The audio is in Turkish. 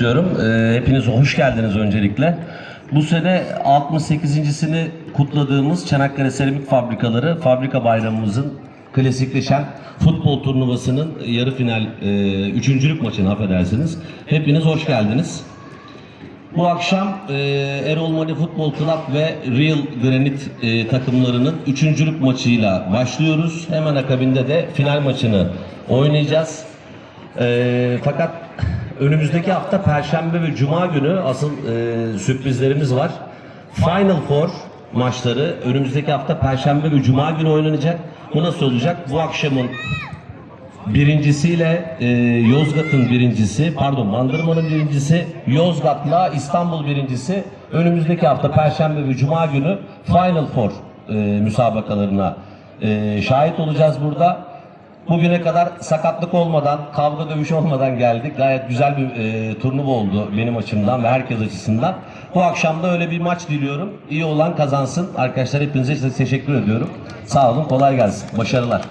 diyorum. Ee, hepiniz hoş geldiniz öncelikle. Bu sene 68.sini kutladığımız Çanakkale Seramik Fabrikaları Fabrika Bayramımızın klasikleşen futbol turnuvasının yarı final e, üçüncülük maçını affedersiniz. Hepiniz hoş geldiniz. Bu akşam e, Erol Mani Futbol Club ve Real Granit e, takımlarının üçüncülük maçıyla başlıyoruz. Hemen akabinde de final maçını oynayacağız. E, fakat önümüzdeki hafta Perşembe ve Cuma günü asıl e, sürprizlerimiz var. Final Four maçları önümüzdeki hafta Perşembe ve Cuma günü oynanacak. Bu nasıl olacak? Bu akşamın Birincisiyle e, Yozgat'ın birincisi, pardon Bandırma'nın birincisi, Yozgat'la İstanbul birincisi önümüzdeki hafta Perşembe ve Cuma günü Final Four e, müsabakalarına e, şahit olacağız burada. Bugüne kadar sakatlık olmadan, kavga dövüş olmadan geldik. Gayet güzel bir e, turnuva oldu benim açımdan ve herkes açısından. Bu akşam da öyle bir maç diliyorum. İyi olan kazansın. Arkadaşlar hepinize teşekkür ediyorum. Sağ olun, kolay gelsin. Başarılar.